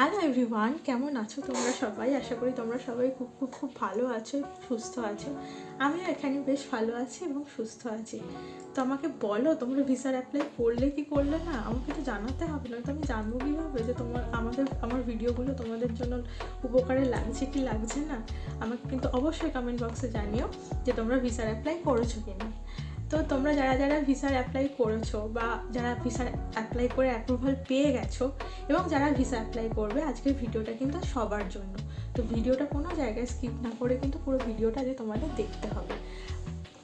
Hello everyone কেমন আছো তোমরা সবাই? আশা করি তোমরা সবাই খুব খুব খুব ভালো আছো, সুস্থ আছো। আমিও এখানে বেশ ভালো আছি এবং সুস্থ আছি। তো আমাকে বলো, তোমরা ভিসার অ্যাপ্লাই করলে কি করলে না? আমাকে তো জানাতে হবে না তো আমি জানব কীভাবে যে তোমার, আমাদের, আমার ভিডিওগুলো তোমাদের জন্য উপকারে লাগছে কি লাগছে না? আমাকে কিন্তু অবশ্যই কমেন্ট বক্সে জানিও যে তোমরা ভিসার অ্যাপ্লাই করেছ কি না তো তোমরা যারা যারা ভিসার অ্যাপ্লাই করেছ বা যারা ভিসার অ্যাপ্লাই করে অ্যাপ্রুভাল পেয়ে গেছো এবং যারা ভিসা অ্যাপ্লাই করবে, আজকের ভিডিওটা কিন্তু সবার জন্য। তো ভিডিওটা কোনো জায়গায় স্কিপ না করে কিন্তু পুরো ভিডিওটা যে তোমাদের দেখতে হবে।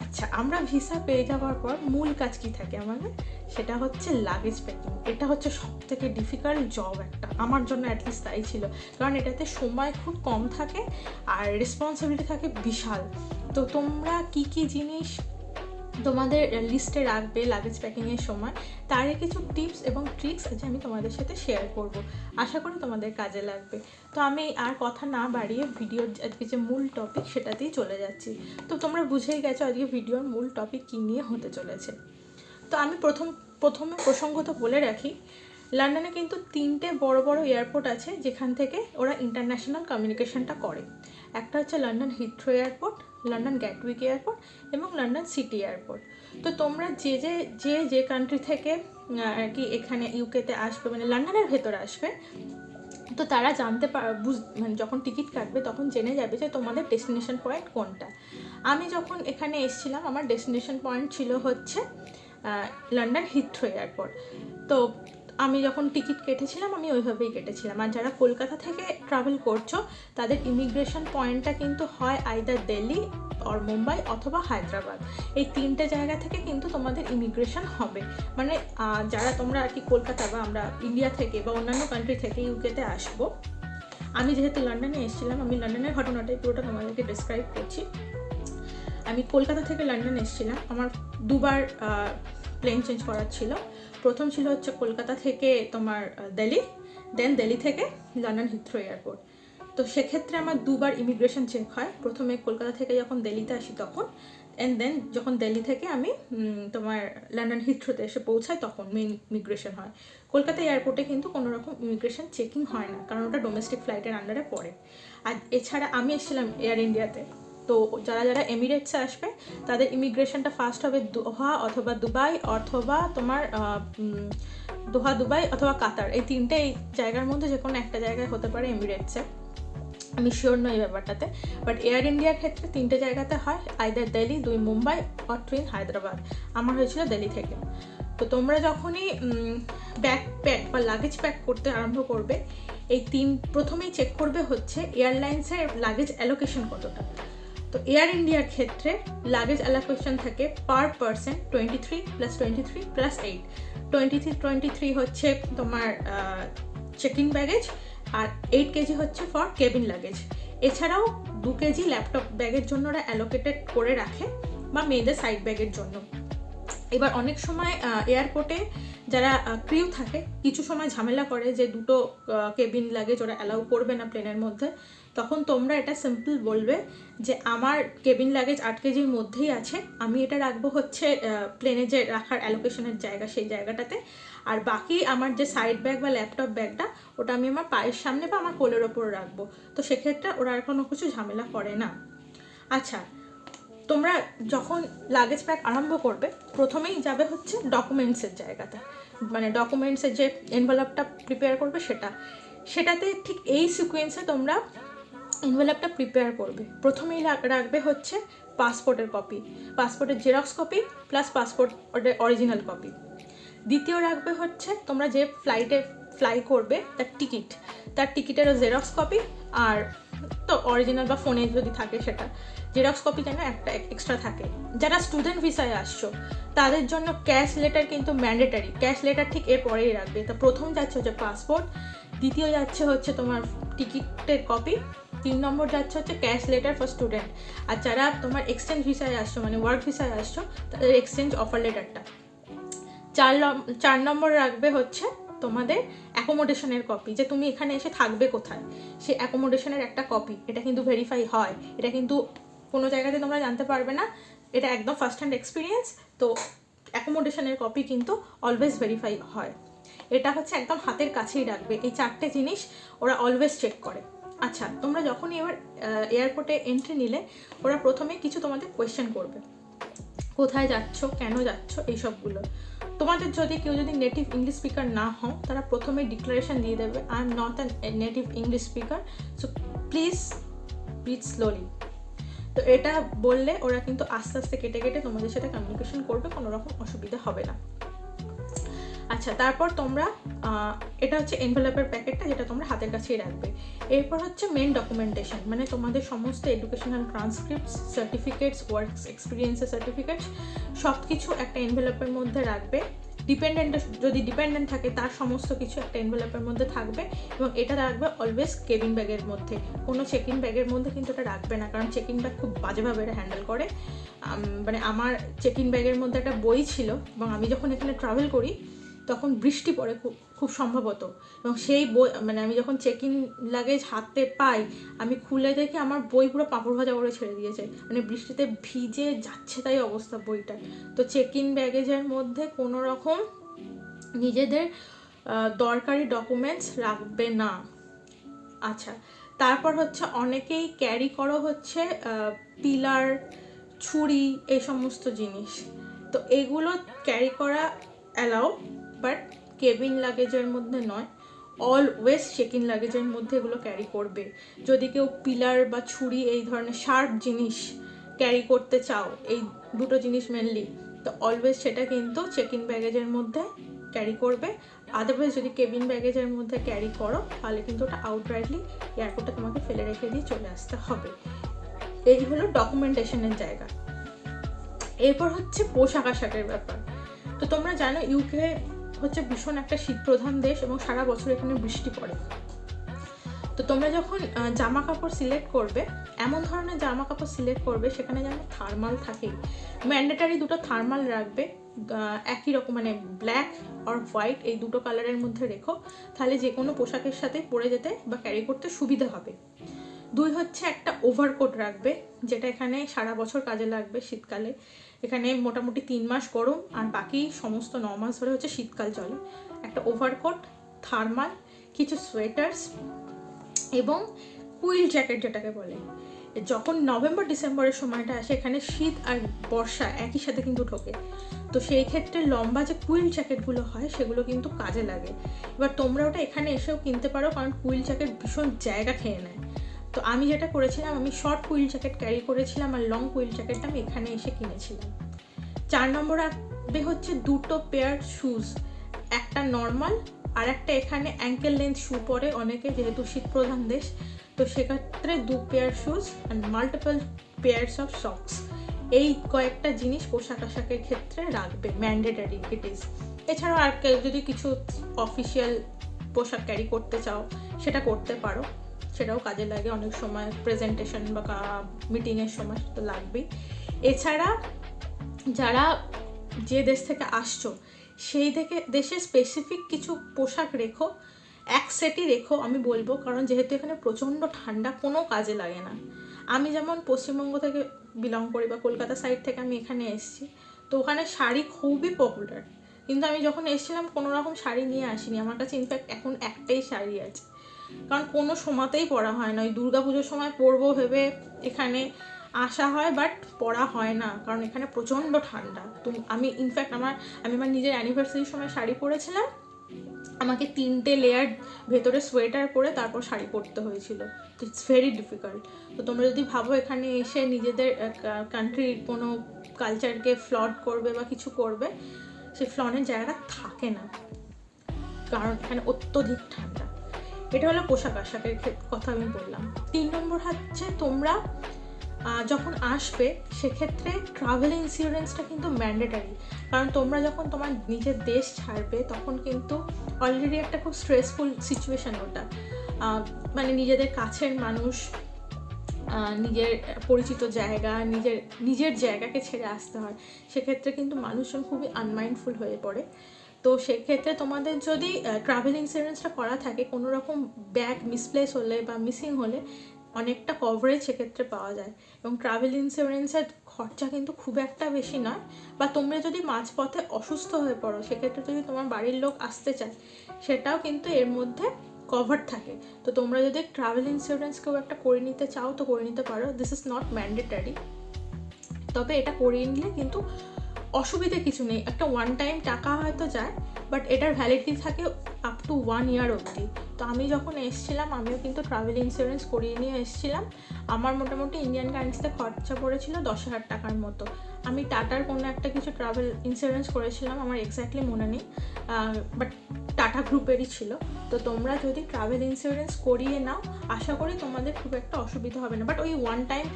আচ্ছা আমরা ভিসা পেয়ে যাওয়ার পর মূল কাজ কি থাকে আমাদের? সেটা হচ্ছে লাগেজ প্যাকিং এটা হচ্ছে সব থেকে ডিফিকাল্ট জব একটা। আমার জন্য অ্যাটলিস্ট তাই ছিল। কারণ এটাতে সময় খুব কম থাকে আর রেসপন্সিবিলিটি থাকে বিশাল। তো তোমরা কি কি জিনিস তোমাদের লিস্টে রাখবে লাগেজ প্যাকিংয়ের সময়। তারে কিছু টিপস এবং ট্রিক্স আছে আমি তোমাদের সাথে শেয়ার করব। আশা করি তোমাদের কাজে লাগবে। তো আমি আর কথা না বাড়িয়ে ভিডিওর আজকে যে মূল টপিক সেটাতেই চলে যাচ্ছি। তো তোমরা বুঝেই গেছো আজকে ভিডিওর মূল টপিক কী নিয়ে হতে চলেছে। তো আমি প্রথম, প্রথমে প্রসঙ্গত বলে রাখি লন্ডনে কিন্তু তিনটে বড় বড় এয়ারপোর্ট আছে যেখান থেকে ওরা ইন্টারন্যাশনাল কমিউনিকেশনটা করে। একটা হচ্ছে London Heathrow airport London Gatwick airport এবং লন্ডন সিটি এয়ারপোর্ট তো তোমরা যে যে যে যে কান্ট্রি থেকে আর কি এখানে ইউকেতে আসবে মানে লন্ডনের ভেতরে আসবে, তো তারা জানতে পার বুঝ মানে যখন টিকিট কাটবে তখন জেনে যাবে যে তোমাদের ডেস্টিনেশন পয়েন্ট কোনটা। আমি যখন এখানে এসেছিলাম, আমার ডেস্টিনেশন পয়েন্ট ছিল হচ্ছে লন্ডন হিথ্রো এয়ারপোর্ট তো আমি যখন টিকিট কেটেছিলাম, আমি ওইভাবেই কেটেছিলাম। আর যারা কলকাতা থেকে ট্রাভেল করছ, তাদের ইমিগ্রেশন পয়েন্টটা কিন্তু হয় আইদার দিল্লি অর মুম্বাই অথবা হায়দ্রাবাদ এই তিনটে জায়গা থেকে কিন্তু তোমাদের ইমিগ্রেশন হবে। মানে যারা তোমরা আর কি কলকাতা বা আমরা ইন্ডিয়া থেকে বা অন্যান্য কান্ট্রি থেকে ইউকেতে আসব, আমি যেহেতু লন্ডনে এসেছিলাম, আমি লন্ডনের ঘটনাটাই পুরোটা তোমাদেরকে ডিসক্রাইব করছি। আমি কলকাতা থেকে লন্ডন এসেছিলাম। আমার দুবার প্লেন চেঞ্জ করার ছিল। প্রথম ছিল হচ্ছে কলকাতা থেকে তোমার দিল্লি দেন দিল্লি থেকে লন্ডন হিথ্রো এয়ারপোর্ট তো সেক্ষেত্রে আমার দুবার ইমিগ্রেশন চেক হয়। প্রথমে কলকাতা থেকে যখন দিল্লিতে আসি তখন অ্যান্ড দেন যখন দিল্লি থেকে আমি তোমার লন্ডন হিথ্রোতে এসে পৌঁছাই তখন মেন ইমিগ্রেশন হয়। কলকাতা এয়ারপোর্টে কিন্তু কোনো রকম ইমিগ্রেশন চেকিং হয় না, কারণ ওটা ডোমেস্টিক ফ্লাইটের আন্ডারে পড়ে। আর এছাড়া আমি এসেছিলাম এয়ার ইন্ডিয়াতে তো যারা যারা এমিরেটসে আসবে, তাদের ইমিগ্রেশনটা ফার্স্ট হবে দোহা অথবা দুবাই অথবা তোমার দোহা, দুবাই অথবা কাতার। এই তিনটে এই জায়গার মধ্যে যে কোনো একটা জায়গায় হতে পারে এমিরেটসে আমি শিওর নই ব্যাপারটাতে। বাট এয়ার ইন্ডিয়ার ক্ষেত্রে তিনটে জায়গাতে হয় আইদার দিল্লি দুই মুম্বাই অর টুইন হায়দ্রাবাদ। আমার হয়েছিল দিল্লি থেকে। তো তোমরা যখনই ব্যাগ প্যাক বা লাগেজ প্যাক করতে আরম্ভ করবে, এই তিন, প্রথমেই চেক করবে হচ্ছে এয়ারলাইন্সের লাগেজ অ্যালোকেশন কতটা। তো এয়ার ইন্ডিয়ার ক্ষেত্রে লাগেজ অ্যালোকেশন থাকে per person twenty three plus twenty three plus eight twenty three twenty three হচ্ছে তোমার চেকিং ব্যাগেজ আর এইট কেজি হচ্ছে ফর কেবিন লাগেজ এছাড়াও দু কেজি ল্যাপটপ ব্যাগের জন্য ওরা অ্যালোকেটেড করে রাখে বা মেয়েদের সাইড ব্যাগের জন্য। এবার অনেক সময় এয়ারপোর্টে যারা ক্রিউ থাকে, কিছু সময় ঝামেলা করে যে দুটো কেবিন লাগেজ ওরা অ্যালাউ করবে না প্লেনের মধ্যে। তখন তোমরা এটা সিম্পল বলবে যে আমার কেবিন লাগেজ আট কেজির মধ্যেই আছে। আমি এটা রাখব হচ্ছে প্লেনে যে রাখার অ্যালোকেশনের জায়গা, সেই জায়গাটাতে। আর বাকি আমার যে সাইড ব্যাগ বা ল্যাপটপ ব্যাগটা ওটা আমি আমার পায়ের সামনে বা আমার কোলের ওপর রাখব। তো সেক্ষেত্রে ওরা আর কোনো কিছু ঝামেলা করে না। আচ্ছা তোমরা যখন লাগেজ প্যাক আরম্ভ করবে, প্রথমেই যাবে হচ্ছে ডকুমেন্টসের জায়গাতে। মানে ডকুমেন্টসের যে এনভেলপটা প্রিপেয়ার করবে সেটা। সেটাতে ঠিক এই সিকোয়েন্সে তোমরা এনভেলপটা প্রিপেয়ার করবে। প্রথমেই রাখ- রাখবে হচ্ছে পাসপোর্টের কপি পাসপোর্টের xerox copy plus passport original copy দ্বিতীয় রাখবে হচ্ছে তোমরা যে ফ্লাইটে ফ্লাই করবে, তার টিকিট তার টিকিটেরও জেরক্স কপি আর তো অরিজিনাল বা ফোনে যদি থাকে সেটা। জেরক্স কপি যেন একটা এক্সট্রা থাকে? যারা স্টুডেন্ট ভিসায় আসছো, তাদের জন্য ক্যাশ লেটার কিন্তু ম্যান্ডেটারি ক্যাশ লেটার ঠিক এর পরেই রাখবে। তো প্রথম যাচ্ছে হচ্ছে পাসপোর্ট দ্বিতীয় যাচ্ছে হচ্ছে তোমার টিকিটের কপি তিন নম্বর যাচ্ছে হচ্ছে ক্যাশ লেটার ফর স্টুডেন্ট আর যারা তোমার এক্সচেঞ্জ ভিসায় আসছো মানে ওয়ার্ক ভিসায় আসছো, তাদের এক্সচেঞ্জ অফার লেটারটা চার চার নম্বর রাখবে হচ্ছে তোমাদের অ্যাকোমোডেশনের কপি যে তুমি এখানে এসে থাকবে কোথায়। সে অ্যাকোমোডেশনের একটা কপি এটা কিন্তু ভেরিফাই হয়। এটা কিন্তু কোনো জায়গাতে তোমরা জানতে পারবে না, এটা একদম ফার্স্ট হ্যান্ড এক্সপিরিয়েন্স তো অ্যাকোমোডেশনের কপি কিন্তু অলওয়েজ ভেরিফাই হয়। এটা হচ্ছে একদম হাতের কাছেই রাখবে। এই চারটে জিনিস ওরা অলওয়েজ চেক করে। আচ্ছা তোমরা যখনই এবার এয়ারপোর্টে এন্ট্রি নিলে, ওরা প্রথমে কিছু তোমাদের কোয়েশ্চেন করবে। কোথায় যাচ্ছ, কেন যাচ্ছ, এইসবগুলো। তোমাদের যদি কেউ যদি নেটিভ ইংলিশ স্পিকার না হও, তারা প্রথমে ডিক্লারেশন দিয়ে দেবে I am not an native English speaker so please please slowly তো এটা বললে ওরা কিন্তু আস্তে আস্তে কেটে কেটে তোমাদের সাথে কমিউনিকেশন করবে, কোনো রকম অসুবিধা হবে না। আচ্ছা তারপর তোমরা এটা হচ্ছে এনভেলপের প্যাকেটটা যেটা তোমরা হাতের কাছেই রাখবে। এরপর হচ্ছে মেন ডকুমেন্টেশন মানে তোমাদের সমস্ত এডুকেশনাল ট্রান্সক্রিপ্টস সার্টিফিকেটস ওয়ার্কস এক্সপিরিয়েন্সের সার্টিফিকেটস সব কিছু একটা এনভেলপের মধ্যে রাখবে। ডিপেন্ডেন্ট যদি ডিপেন্ডেন্ট থাকে, তার সমস্ত কিছু একটা এনভেলপের মধ্যে থাকবে এবং এটা রাখবে অলওয়েজ কেবিন ব্যাগের মধ্যে। কোনো চেকিং ব্যাগের মধ্যে কিন্তু এটা রাখবে না, কারণ চেকিং ব্যাগ খুব বাজেভাবে এটা হ্যান্ডেল করে। মানে আমার চেকিং ব্যাগের মধ্যে একটা বই ছিল এবং আমি যখন এখানে ট্রাভেল করি তখন বৃষ্টি পড়ে খুব খুব সম্ভবত। এবং সেই বই মানে আমি যখন চেক ইন লাগেজ হাতে পাই, আমি খুলে দেখি আমার বই পুরো পাঁপড় ভাজা করে ছেড়ে দিয়েছে। মানে বৃষ্টিতে ভিজে যাচ্ছে তাই অবস্থা বইটা তো চেক ইন ব্যাগেজের মধ্যে কোনো রকম নিজেদের দরকারি ডকুমেন্টস রাখবে না। আচ্ছা তারপর হচ্ছে অনেকেই ক্যারি করো হচ্ছে পিলার, ছুরি, এই সমস্ত জিনিস। তো এগুলো ক্যারি করা অ্যালাউ বাট কেবিন লাগেজের মধ্যে নয় অলওয়েজ চেক লাগেজের মধ্যে এগুলো ক্যারি করবে। যদি কেউ পিলার বা ছুরি এই ধরনের শার্প জিনিস ক্যারি করতে চাও, এই দুটো জিনিস মেনলি তো অলওয়েজ সেটা কিন্তু চেক ইন ব্যাগেজের মধ্যে ক্যারি করবে। আদারওয়াইজ যদি কেবিন ব্যাগেজের মধ্যে ক্যারি করো, তাহলে কিন্তু ওটা আউটরাইটলি এয়ারপোর্টে তোমাকে ফেলে রেখে দিয়ে চলে আসতে হবে। এই হলো ডকুমেন্টেশনের জায়গা। এরপর হচ্ছে পোশাক আশাকের ব্যাপার। তো তোমরা জানো ইউকে হচ্ছে ভীষণ একটা শীতপ্রধান দেশ এবং সারা বছর এখানে বৃষ্টি পড়ে। তো তোমরা যখন জামা কাপড় সিলেক্ট করবে, এমন ধরনের জামা কাপড় সিলেক্ট করবে, সেখানে যেন থার্মাল থাকে। ম্যান্ডেটারি দুটো থার্মাল রাখবে একই রকম মানে ব্ল্যাক আর হোয়াইট এই দুটো কালারের মধ্যে রেখো, তাহলে যে কোনো পোশাকের সাথে পরে যেতে বা ক্যারি করতে সুবিধা হবে। দুই হচ্ছে একটা ওভারকোট রাখবে, যেটা এখানে সারা বছর কাজে লাগবে শীতকালে। এখানে মোটামুটি তিন মাস গরম আর বাকি সমস্ত ন মাস ধরে হচ্ছে শীতকাল চলে। একটা ওভারকোট থার্মাল কিছু সোয়েটার্স এবং কুইল জ্যাকেট যেটাকে বলে। যখন নভেম্বর, ডিসেম্বরের সময়টা আসে, এখানে শীত আর বর্ষা একই সাথে কিন্তু ঢোকে। তো সেই ক্ষেত্রে লম্বা যে কুইল জ্যাকেটগুলো হয়, সেগুলো কিন্তু কাজে লাগে। এবার তোমরা ওটা এখানে এসেও কিনতে পারো, কারণ কুইল জ্যাকেট ভীষণ জায়গা খেয়ে নেয়। তো আমি যেটা করেছিলাম, আমি শর্ট কুইল জ্যাকেট ক্যারি করেছিলাম আর লং কুইল জ্যাকেটটা আমি এখানে এসে কিনেছিলাম। চার নম্বর রাখবে হচ্ছে দুটো পেয়ার শুজ একটা নর্মাল আর একটা এখানে অ্যাঙ্কেল লেন্থ শু পরে, অনেকে যেহেতু শীতপ্রধান দেশ, তো সেক্ষেত্রে দু pair shoes and multiple pairs of socks এই কয়েকটা জিনিস পোশাক আশাকের ক্ষেত্রে রাখবে ম্যান্ডেটারি ইট ইজ এছাড়াও আর কেউ যদি কিছু অফিসিয়াল পোশাক ক্যারি করতে চাও, সেটা করতে পারো। সেটাও কাজে লাগে। অনেক সময় প্রেজেন্টেশন বা মিটিংয়ের সময় তো লাগবেই। এছাড়া যারা যে দেশ থেকে আসছো, সেই থেকে দেশে স্পেসিফিক কিছু পোশাক রেখো, এক সেটই রেখো আমি বলব। কারণ যেহেতু এখানে প্রচণ্ড ঠান্ডা, কোনো কাজে লাগে না। আমি যেমন পশ্চিমবঙ্গ থেকে বিলং করি বা কলকাতা সাইড থেকে আমি এখানে এসেছি, তো ওখানে শাড়ি খুবই পপুলার কিন্তু আমি যখন এসেছিলাম, কোনো রকম শাড়ি নিয়ে আসিনি। আমার কাছে ইনফ্যাক্ট এখন একটাই শাড়ি আছে। কারণ কোনো সময়তেই পরা হয় না। ওই পুজোর সময় পরবো ভেবে এখানে আসা হয় বাট পরা হয় না। কারণ এখানে প্রচণ্ড ঠান্ডা। তো আমি ইনফ্যাক্ট আমার, আমি আমার নিজের অ্যানিভার্সারির সময় শাড়ি পরেছিলাম। আমাকে তিনটে লেয়ার ভেতরে সোয়েটার পরে তারপর শাড়ি পরতে হয়েছিল। ইটস ভেরি ডিফিকাল্ট তো তোমরা যদি ভাবো এখানে এসে নিজেদের কান্ট্রির কোনো কালচারকে ফ্লড করবে বা কিছু করবে সে ফ্লনের জায়গাটা থাকে না। কারণ এখানে অত্যধিক ঠান্ডা। এটা হলো পোশাক আশাকের কথা আমি বললাম। তিন নম্বর হচ্ছে তোমরা যখন আসবে, সেক্ষেত্রে ট্রাভেল ইন্স্যুরেন্সটা কিন্তু ম্যান্ডেটারি কারণ তোমরা যখন তোমার নিজের দেশ ছাড়বে, তখন কিন্তু অলরেডি একটা খুব স্ট্রেসফুল সিচুয়েশান ওটা। মানে নিজেদের কাছের মানুষ নিজের পরিচিত জায়গা, নিজের নিজের জায়গাকে ছেড়ে আসতে হয়। সেক্ষেত্রে কিন্তু মানুষজন খুবই আনমাইন্ডফুল হয়ে পড়ে। তো সেক্ষেত্রে তোমাদের যদি ট্রাভেল ইন্স্যুরেন্সটা করা থাকে কোনো রকম ব্যাগ মিসপ্লেস হলে বা মিসিং হলে অনেকটা কভারেজ সেক্ষেত্রে পাওয়া যায়। এবং ট্রাভেল ইন্স্যুরেন্সের খরচা কিন্তু খুব একটা বেশি নয়। বা তোমরা যদি মাঝপথে অসুস্থ হয়ে পড়ো, সেক্ষেত্রে যদি তোমার বাড়ির লোক আসতে চায়, সেটাও কিন্তু এর মধ্যে কভার থাকে। তো তোমরা যদি ট্রাভেল ইন্স্যুরেন্স কেউ একটা করে নিতে চাও, তো করে নিতে পারো। দিস ইজ নট ম্যান্ডেটারি তবে এটা করিয়ে নিলে কিন্তু অসুবিধে কিছু নেই। একটা ওয়ান টাইম টাকা হয়তো যায় বাট এটার ভ্যালিডিটি থাকে আপ টু ওয়ান ইয়ার অবধি। তো আমি যখন এসেছিলাম, আমিও কিন্তু ট্রাভেল ইন্স্যুরেন্স করিয়ে নিয়ে এসেছিলাম। আমার মোটামুটি ইন্ডিয়ান কারেন্সিতে খরচা পড়েছিল দশ হাজার টাকার মতো। আমি টাটার কোনো একটা কিছু ট্রাভেল ইন্স্যুরেন্স করেছিলাম, আমার এক্স্যাক্টলি মনে নেই। বাট টাটা গ্রুপেরই ছিল। তো তোমরা যদি ট্রাভেল ইন্স্যুরেন্স করিয়ে নাও, আশা করি তোমাদের খুব একটা অসুবিধা হবে না। বাট ওই ওয়ান টাইম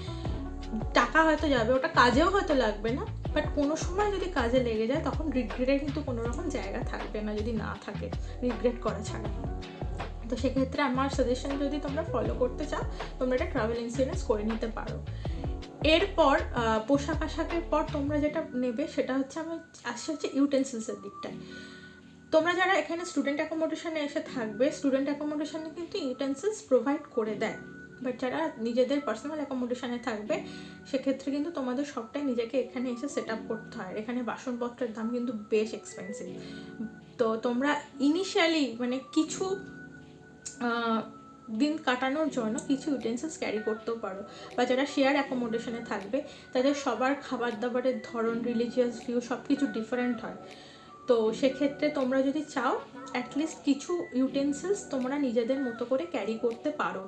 টাকা হয়তো যাবে, ওটা কাজেও হয়তো লাগবে না। বাট কোনো সময় যদি কাজে লেগে যায়, তখন রিগ্রেটের কিন্তু কোনো রকম জায়গা থাকবে না যদি না থাকে রিগ্রেট করা ছাড়া। তো সেক্ষেত্রে আমার সাজেশন যদি তোমরা ফলো করতে চাও, তোমরা এটা ট্রাভেল ইন্স্যুরেন্স করে নিতে পারো। এরপর পোশাক আশাকের পর তোমরা যেটা নেবে সেটা হচ্ছে আমি আসছে হচ্ছে ইউটেন্সিলসের দিকটায়। তোমরা যারা এখানে স্টুডেন্ট অ্যাকোমোডেশনে এসে থাকবে স্টুডেন্ট অ্যাকোমোডেশনে কিন্তু ইউটেন্সিলস প্রোভাইড করে দেয়। বাট যারা নিজেদের পার্সোনাল অ্যাকোমোডেশনে থাকবে, সেক্ষেত্রে কিন্তু তোমাদের সবটাই নিজেকে এখানে এসে সেট আপ করতে হয়। এখানে বাসনপত্রের দাম কিন্তু বেশ এক্সপেন্সিভ তো তোমরা ইনিশিয়ালি মানে কিছু দিন কাটানোর জন্য কিছু ইউটেন্সিলস ক্যারি করতেও পারো। বা যারা শেয়ার অ্যাকোমোডেশনে থাকবে, তাদের সবার খাবার দাবারের ধরন রিলিজিয়াস ভিউ সব কিছু ডিফারেন্ট হয়। তো সেক্ষেত্রে তোমরা যদি চাও অ্যাটলিস্ট কিছু ইউটেন্সিলস তোমরা নিজেদের মতো করে ক্যারি করতে পারো।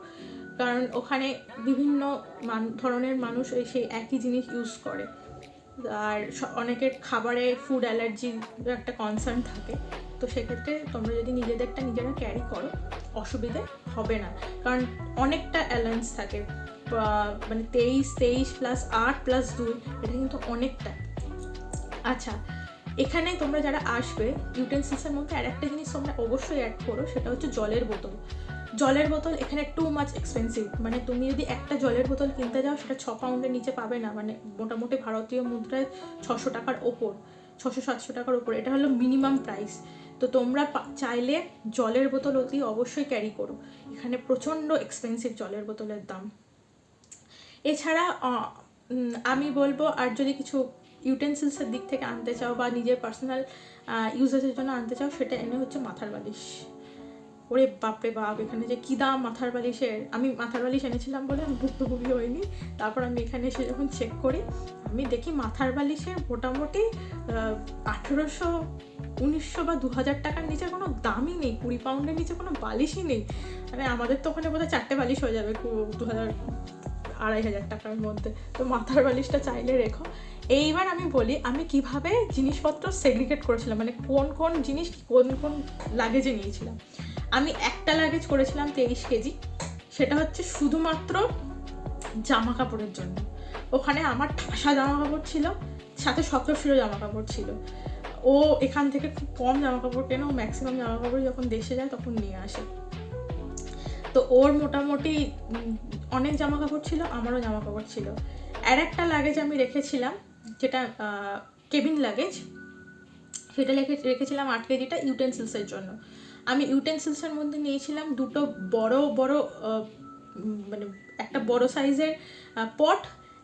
কারণ ওখানে বিভিন্ন মান- ধরনের মানুষ এই সেই একই জিনিস ইউজ করে। আর অনেকের খাবারে ফুড অ্যালার্জির একটা কনসার্ন থাকে। তো সেক্ষেত্রে তোমরা যদি নিজেদেরটা নিজেরা ক্যারি করো, অসুবিধে হবে না। কারণ অনেকটা অ্যালায়েন্স থাকে। মানে তেইশ তেইশ প্লাস আট প্লাস দুই, এটা কিন্তু অনেকটা। আচ্ছা এখানে তোমরা যারা আসবে ইউটেন্সিলসের মধ্যে আর একটা জিনিস তোমরা অবশ্যই অ্যাড করো, সেটা হচ্ছে জলের বোতল। জলের বোতল এখানে টু মাচ এক্সপেন্সিভ মানে তুমি যদি একটা জলের বোতল কিনতে যাও, সেটা ছ পাউন্ডের নিচে পাবে না। মানে মোটামুটি ভারতীয় মুদ্রায় ছশো টাকার ওপর, ছশো সাতশো টাকার ওপর। এটা হলো মিনিমাম প্রাইস তো তোমরা চাইলে জলের বোতল অতি অবশ্যই ক্যারি করো। এখানে প্রচণ্ড এক্সপেন্সিভ জলের বোতলের দাম। এছাড়া আমি বলব, আর যদি কিছু ইউটেন্সিলসের দিক থেকে আনতে চাও বা নিজের পার্সোনাল ইউজেসের জন্য আনতে চাও, সেটা এনে হচ্ছে মাথার বালিশ। ওরে বাপরে বাপ, এখানে যে কী দাম মাথার বালিশের? আমি মাথার বালিশ এনেছিলাম বলে আমি ভুক্তভোগী হইনি। তারপর আমি এখানে এসে যখন চেক করি, আমি দেখি মাথার বালিশের মোটামুটি আঠেরোশো, উনিশশো বা দু হাজার টাকার নিচে কোনো দামই নেই, কুড়ি পাউন্ডের নিচে কোনো বালিশই নেই। মানে আমাদের তো ওখানে বোধহয় চারটে বালিশ হয়ে যাবে দু হাজার আড়াই হাজার টাকার মধ্যে। তো মাথার বালিশটা চাইলে রেখো। এইবার আমি বলি, আমি কীভাবে জিনিসপত্র সেগ্রিগেট করেছিলাম? মানে কোন কোন জিনিস, কোন কোন লাগেজে নিয়েছিলাম? আমি একটা লাগেজ করেছিলাম তেইশ কেজি। সেটা হচ্ছে শুধুমাত্র জামা কাপড়ের জন্য। ওখানে আমার ঠাসা জামা কাপড় ছিল, সাথে সপ্তশিরো জামা কাপড় ছিল। ও এখান থেকে খুব কম জামা কাপড় কেন, ও ম্যাক্সিমাম জামা কাপড় যখন দেশে যায় তখন নিয়ে আসে। তো ওর মোটামুটি অনেক জামা কাপড় ছিল, আমারও জামা কাপড় ছিল। আর একটা লাগেজ আমি রেখেছিলাম, যেটা কেবিন লাগেজ সেটা রেখে রেখেছিলাম আট কেজিটা ইউটেন্সিলসের জন্য। আমি ইউটেন্সিলসের মধ্যে নিয়েছিলাম দুটো বড় বড় মানে একটা বড় সাইজের পট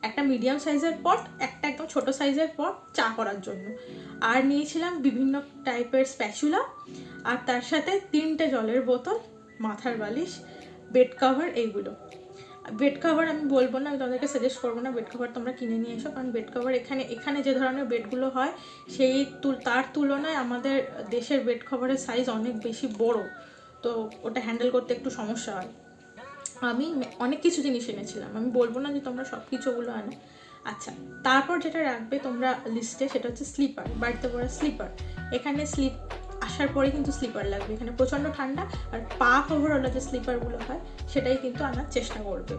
একটা মিডিয়াম সাইজের পট একটা একদম ছোট সাইজের পট চা করার জন্য। আর নিয়েছিলাম বিভিন্ন টাইপের স্প্যাচুলা আর তার সাথে তিনটে জলের বোতল, মাথার বালিশ বেড কভার এইগুলো। বেড কভার আমি বলব না, আমি তোমাদেরকে সাজেস্ট করব না বেড কভার তোমরা কিনে নিয়ে এসো, কারণ বেড কভার এখানে এখানে যে ধরনের বেডগুলো হয়, সেই তার তুলনায় আমাদের দেশের বেড কভারের সাইজ অনেক বেশি বড়, তো ওটা হ্যান্ডেল করতে একটু সমস্যা হয়। আমি অনেক কিছু জিনিস এনেছিলাম, আমি বলব না যে তোমরা সব কিছুগুলো আনো। আচ্ছা তারপর যেটা রাখবে তোমরা লিস্টে সেটা হচ্ছে স্লিপার বাড়িতে পড়া স্লিপার এখানে স্লিপ আসার পরে কিন্তু স্লিপার লাগবে। এখানে প্রচণ্ড ঠান্ডা আর পা কভারওয়ালা যে স্লিপারগুলো হয়, সেটাই কিন্তু আনার চেষ্টা করবে।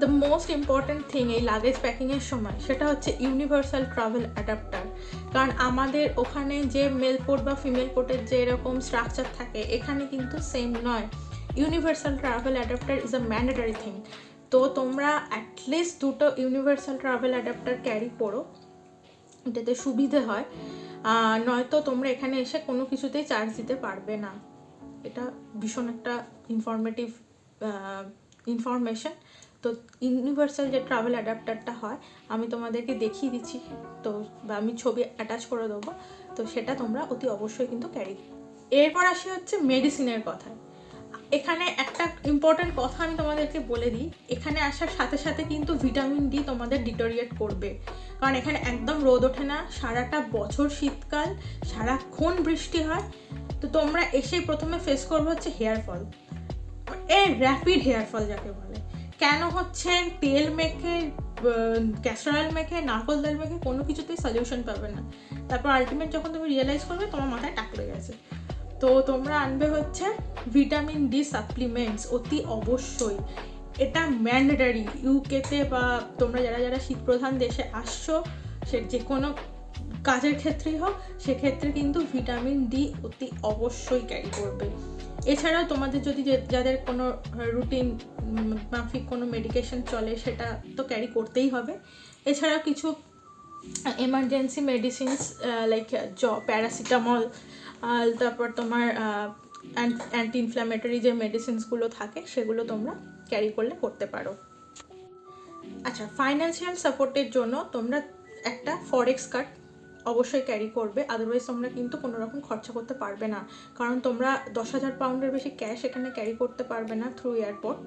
দ্য মোস্ট ইম্পর্ট্যান্ট থিং এই লাগেজ প্যাকিংয়ের সময়, সেটা হচ্ছে ইউনিভার্সাল ট্রাভেল অ্যাডাপ্টার কারণ আমাদের ওখানে যে মেল পোর্ট বা ফিমেল পোর্টের যে এরকম স্ট্রাকচার থাকে, এখানে কিন্তু সেম নয়। Universal travel adapter is a mandatory thing তো তোমরা অ্যাটলিস্ট দুটো ইউনিভার্সাল ট্রাভেল অ্যাডাপ্টার ক্যারি করো। এটাতে সুবিধে হয়। নয়তো তোমরা এখানে এসে কোনো কিছুতেই চার্জ দিতে পারবে না। এটা ভীষণ একটা ইনফরমেটিভ ইনফরমেশন তো ইউনিভার্সাল যে ট্রাভেল অ্যাডাপ্টারটা হয়, আমি তোমাদেরকে দেখিয়ে দিচ্ছি। তো বা আমি ছবি অ্যাটাচ করে দেবো। তো সেটা তোমরা অতি অবশ্যই কিন্তু ক্যারি এরপর আসি হচ্ছে মেডিসিনের কথায়। এখানে একটা ইম্পর্ট্যান্ট কথা আমি তোমাদেরকে বলে দিই। এখানে আসার সাথে সাথে কিন্তু ভিটামিন ডি তোমাদের ডিটোরিয়েট করবে। কারণ এখানে একদম রোদ ওঠে না, সারাটা বছর শীতকাল, সারাক্ষণ বৃষ্টি হয়। তো তোমরা এসে প্রথমে ফেস করবে হচ্ছে hair fall a rapid hair fall যাকে বলে। কেন হচ্ছে তেল মেখে ক্যাস্টার অয়েল মেখে, নারকল তেল মেখে কোনো কিছুতেই সলিউশন পাবে না। তারপর আলটিমেট যখন তুমি রিয়েলাইজ করবে, তোমার মাথায় টাক লেগে গেছে। তো তোমরা আনবে হচ্ছে ভিটামিন ডি সাপ্লিমেন্টস অতি অবশ্যই। এটা ম্যান্ডেটারি ইউকেতে বা তোমরা যারা যারা শীতপ্রধান দেশে আসছো, সে যে কোনো কাজের ক্ষেত্রেই হোক, সেক্ষেত্রে কিন্তু ভিটামিন ডি অতি অবশ্যই ক্যারি করবে। এছাড়াও তোমাদের যদি যাদের কোনো রুটিন মাফিক কোনো মেডিকেশন চলে, সেটা তো ক্যারি করতেই হবে। এছাড়াও কিছু এমার্জেন্সি মেডিসিনস লাইক জ প্যারাসিটামল তারপর তোমার অ্যান্টি ইনফ্ল্যামেটরি যে মেডিসিনসগুলো থাকে, সেগুলো তোমরা ক্যারি করলে করতে পারো। আচ্ছা ফাইন্যান্সিয়াল সাপোর্টের জন্য তোমরা একটা ফরেক্স কার্ড অবশ্যই ক্যারি করবে আদারওয়াইজ তোমরা কিন্তু কোনো রকম খরচা করতে পারবে না। কারণ তোমরা দশ হাজার পাউন্ডের বেশি ক্যাশ এখানে ক্যারি করতে পারবে না থ্রু এয়ারপোর্ট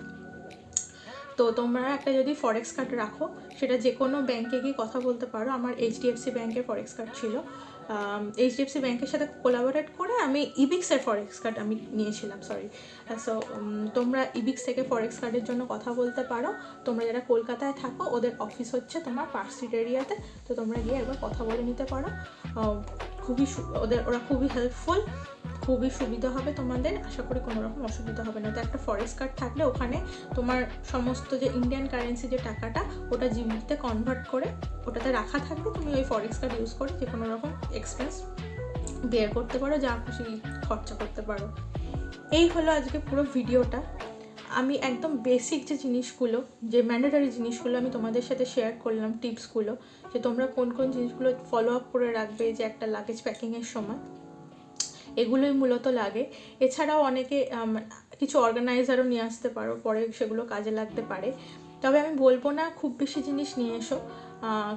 তো তোমরা একটা যদি ফরেক্স কার্ড রাখো, সেটা যে কোনো ব্যাংকে গিয়ে কথা বলতে পারো। আমার এইচডিএফসি ব্যাংকের ফরেক্স কার্ড ছিল। এইচডিএফসি ব্যাংকের সাথে কোলাবোরেট করে আমি ইবিক্সের ফরেক্স কার্ড আমি নিয়েছিলাম সরি সো তোমরা ইবিক্স থেকে ফরেক্স কার্ডের জন্য কথা বলতে পারো। তোমরা যারা কলকাতায় থাকো ওদের অফিস হচ্ছে তোমার পার্সিট এরিয়াতে তো তোমরা গিয়ে একবার কথা বলে নিতে পারো। আহ, খুবই ওদের, ওরা খুবই হেল্পফুল খুবই সুবিধা হবে তোমাদের। আশা করি কোনো রকম অসুবিধা হবে না। তো একটা ফরেস্ট কার্ড থাকলে ওখানে তোমার সমস্ত যে ইন্ডিয়ান কারেন্সি যে টাকাটা, ওটা জিবিতে কনভার্ট করে ওটাতে রাখা থাকবে। তুমি ওই ফরেক্স কার্ড ইউজ করে যে কোনো রকম এক্সপেন্স বের করতে পারো, যা খুশি খরচা করতে পারো। এই হলো আজকে পুরো ভিডিওটা আমি একদম বেসিক যে জিনিসগুলো, যে ম্যান্ডেটারি জিনিসগুলো আমি তোমাদের সাথে শেয়ার করলাম টিপসগুলো যে তোমরা কোন কোন জিনিসগুলো ফলো আপ করে রাখবে, যে একটা লাগেজ প্যাকিংয়ের সময়, এগুলোই মূলত লাগে। এছাড়াও অনেকে কিছু অর্গানাইজারও নিয়ে আসতে পারো, পরে সেগুলো কাজে লাগতে পারে। তবে আমি বলব না খুব বেশি জিনিস নিয়ে এসো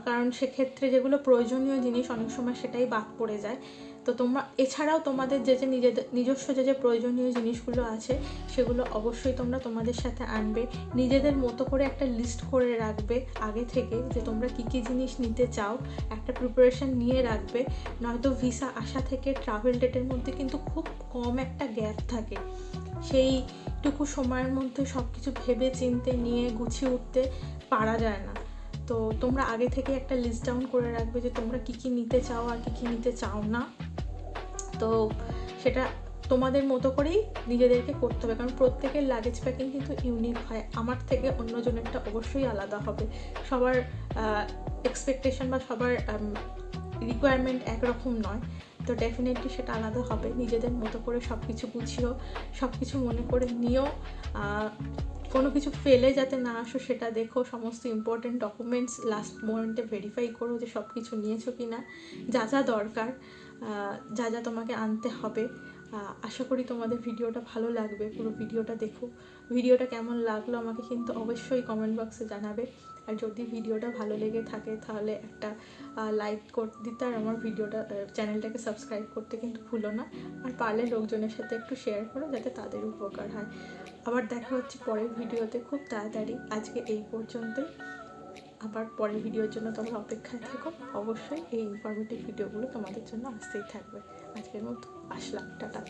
কারণ সেক্ষেত্রে যেগুলো প্রয়োজনীয় জিনিস অনেক সময় সেটাই বাদ পড়ে যায়। তো তোমরা, এছাড়াও তোমাদের যে যে নিজেদের, নিজস্ব যে যে প্রয়োজনীয় জিনিসগুলো আছে, সেগুলো অবশ্যই তোমরা তোমাদের সাথে আনবে। নিজেদের মতো করে একটা লিস্ট করে রাখবে আগে থেকে যে তোমরা কী কী জিনিস নিতে চাও, একটা প্রিপারেশন নিয়ে রাখবে। নয়তো ভিসা আসা থেকে ট্রাভেল ডেটের মধ্যে কিন্তু খুব কম একটা গ্যাপ থাকে। সেইটুকু সময়ের মধ্যে সব কিছু ভেবে চিনতে নিয়ে গুছিয়ে উঠতে পারা যায় না। তো তোমরা আগে থেকে একটা লিস্ট ডাউন করে রাখবে যে তোমরা কী কী নিতে চাও আর কী কী নিতে চাও না। তো সেটা তোমাদের মতো করেই নিজেদেরকে করতে হবে। কারণ প্রত্যেকের লাগেজ প্যাকিং কিন্তু ইউনিক হয়। আমার থেকে অন্যজনেরটা অবশ্যই আলাদা হবে। সবার এক্সপেকটেশন বা সবার রিকোয়ারমেন্ট একরকম নয়। তো ডেফিনেটলি সেটা আলাদা হবে। নিজেদের মতো করে সব কিছু গুছিও সব কিছু মনে করে নিও। কোনো কিছু ফেলে যাতে না আসো সেটা দেখো, সমস্ত ইম্পর্টেন্ট ডকুমেন্টস লাস্ট মোমেন্টে ভেরিফাই করো যে সব কিছু নিয়েছো কি না যা যা দরকার যা যা তোমাকে আনতে হবে। আশা করি তোমাদের ভিডিওটা ভালো লাগবে, পুরো ভিডিওটা দেখো। ভিডিওটা কেমন লাগল আমাকে কিন্তু অবশ্যই কমেন্ট বক্সে জানাবে। আর যদি ভিডিওটা ভালো লেগে থাকে তাহলে একটা লাইক করে, দিতে আর আমার ভিডিওটা চ্যানেলটাকে সাবস্ক্রাইব করতে কিন্তু ভুলো না। আর পারলে লোকজনের সাথে একটু শেয়ার করো যাতে তাদের উপকার হয়। আবার দেখা হচ্ছে পরের ভিডিওতে খুব তাড়াতাড়ি। আজকে এই পর্যন্তই। আবার পরের ভিডিওর জন্য তোমরা অপেক্ষায় থাকো। অবশ্যই এই ইনফরমেটিভ ভিডিওগুলো তোমাদের জন্য আসতেই থাকবে। আজকের মতো আসলাম। টাটা।